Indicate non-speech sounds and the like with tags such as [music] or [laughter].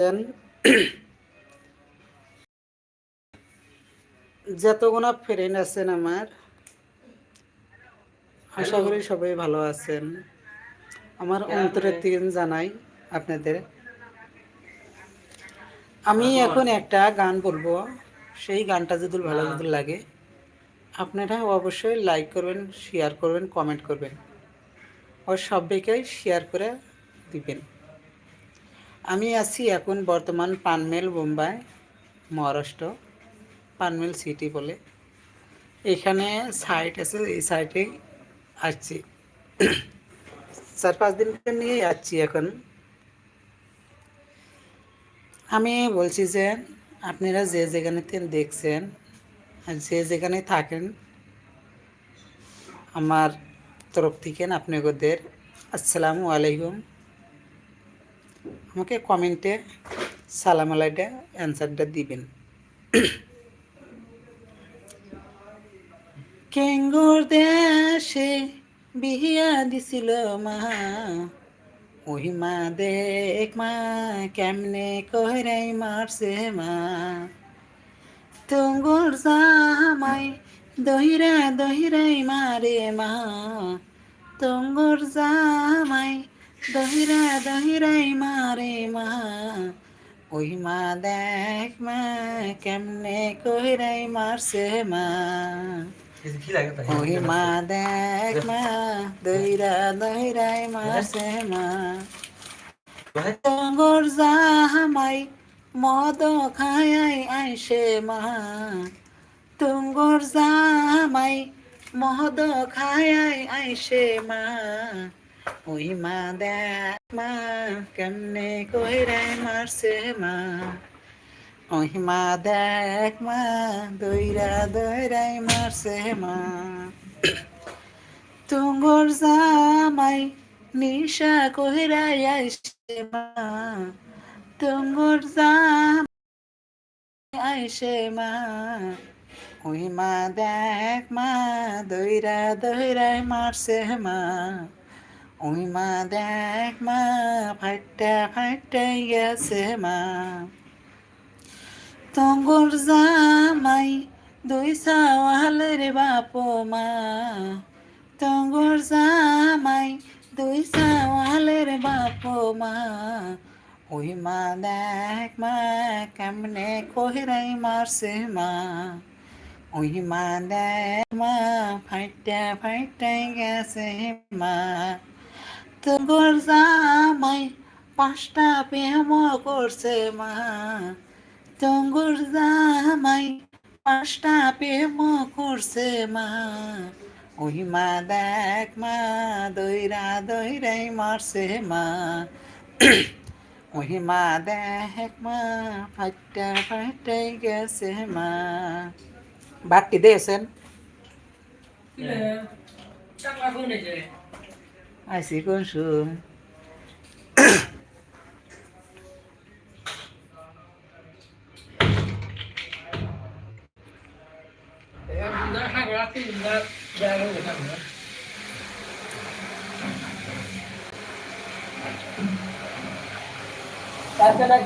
দেন। যতগুনা friend আছেন আমার আশা করি সবাই ভালো আছেন। আমার অন্তরের থেকে জানাই আপনাদের। আমি এখন একটা গান বলব। সেই গানটা যদি ভালো যদি লাগে আপনারা অবশ্যই লাইক করবেন শেয়ার করবেন কমেন্ট করবেন। ও সবাইকে শেয়ার করে দিবেন। আমি আছি এখন বর্তমান পানমেল বোম্বাই মহারাষ্ট্র, পানমেল সিটি বলে। এখানে সাইট আছে, এই সাইটে আসছি। চার পাঁচ দিন নিয়ে যাচ্ছি এখন। আমি বলছি যে আপনারা যে যেখানেতে দেখছেন আর যে যেখানে থাকেন, আমার তরফ থেকে আপনাদের আসসালামু আলাইকুম। আমাকে কমেন্টে সালাম আলাইটা অ্যান্সারটা দিবেন। কেঙ্গুর দেশে বিহিয়া দিছিল মা। ওই মা দেখ মা, কেমনে কহরাই মারছে মা। তুঙ্গুর জামাই দহিরা দহিরাই মারে মা। তুঙ্গুর জামাই দহিরা দহিরাই মারে মা। ওই মা দেখ মা কেমনে কহিরাই মারছে মা। ওই মা দেখ মা দহিরা দহিরাই মারছে মা। টঙ্গর জামাই মদ খায়াই আইসে মা। টঙ্গর জামাই মদ খায়াই আইসে মা। ওই মা দেখ মা, কেমনে কইরাই মারছে মা। ওই মা দেখ মা, দইরা দইরাই মারছে মা। তুঙ্গর জামাই নিশা কইরাই আইসে মা। তুঙ্গর জামাই আইসে মা। ওই মা দেখ মা, দইরা দইরাই মারছে মা। ওই মা দেখ মা ফাইটা ফাইটাই গেছে মা তঙ্গর জামাই দুই সাওয়ালের বাপ মা। তঙ্গর জামাই দুই সাওয়ালের বাপ মা। ওই মা দেখ, মা কেমনে কহিরাই মারছে মা। ওই মা দেখ, মা, ফাইটা ফাইটাই গেছে মা। তোর জামাই পাঁচটা প্রেম করছে মা। তোর জামাই পাঁচটা প্রেম করছে মা। ওই মা দেখ মা, দইরা দইরাই মারছে মা। [clears throat] ওই মা দেখ মা ফাইটা ফাইটাই গেছে মা। বাটটি দিয়েছেন? আইসি কোন 爱洗公勺，